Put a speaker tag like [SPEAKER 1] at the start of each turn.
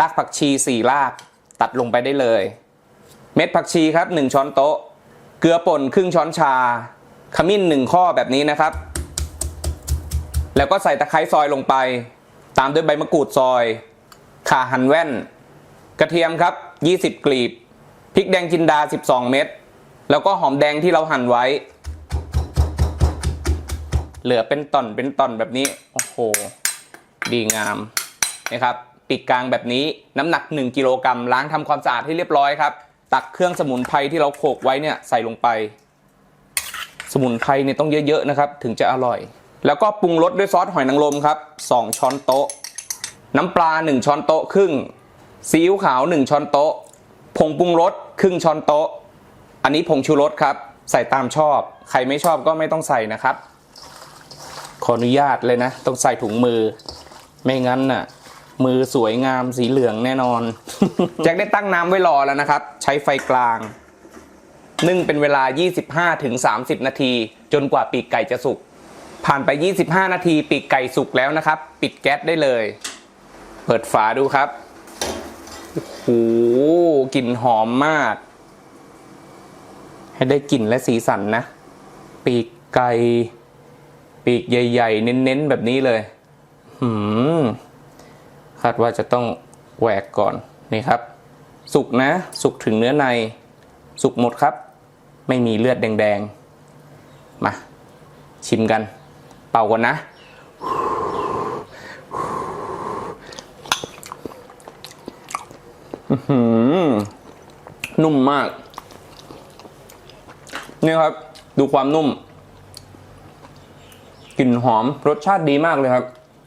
[SPEAKER 1] รากผักชีสี่ราก ตัดลงไปได้เลย เม็ดผักชีครับหนึ่งช้อนโต๊ะ เกลือป่นครึ่งช้อนชา ขมิ้นหนึ่งข้อแบบนี้นะครับ แล้วก็ใส่ตะไคร้ซอยลงไป ตามด้วยใบมะกรูดซอย ข่าหั่นแว่น กระเทียมครับ 20 กลีบ พริกแดงจินดา 12 เม็ด แล้วก็หอมแดงที่เราหั่นไว้ เหลือเป็นต่อนเป็นต่อนแบบนี้ โอ้โห ดีงามนะครับ ปีกกลางแบบนี้น้ำหนัก 1 กิโลกรัมล้างทำความสะอาดให้เรียบร้อยครับ ตักเครื่องสมุนไพรที่เราโขลกไว้เนี่ยใส่ลงไป สมุนไพรเนี่ยต้องเยอะๆนะครับ ถึงจะอร่อย แล้วก็ปรุงรสด้วยซอสหอยนางรมครับ 2 ช้อนโต๊ะ น้ำปลา 1 ช้อนโต๊ะครึ่งซีอิ๊วขาว 1 ช้อนโต๊ะ ผงปรุงรสครึ่งช้อนโต๊ะ อันนี้ผงชูรสครับ ใส่ตามชอบ ใครไม่ชอบก็ไม่ต้องใส่นะครับ ขออนุญาตเลยนะ ต้องใส่ถุงมือ ไม่งั้นน่ะ มือสวยงามสีเหลืองแน่นอน แจ็คได้ตั้งน้ำไว้รอแล้วนะครับ ใช้ไฟกลาง นึ่งเป็นเวลา 25-30 นาที จนกว่าปีกไก่จะสุก ผ่านไป 25 นาที ปีกไก่สุกแล้วนะครับ ปิดแก๊สได้เลย เปิดฝาดูครับโอ้โหกลิ่นหอมมาก ให้ได้กลิ่นและสีสันนะ ปีกไก่ ปีกใหญ่ ๆ เน้น ๆ แบบนี้เลย หืม คาดว่าจะต้องแหวกก่อนนี่ครับ สุกนะสุกถึงเนื้อใน สุกหมดครับ ไม่มีเลือดแดงๆ มาชิมกัน เป่าก่อนนะ นุ่มมาก นี่ครับ ดูความนุ่ม กลิ่นหอม รสชาติดีมากเลยครับ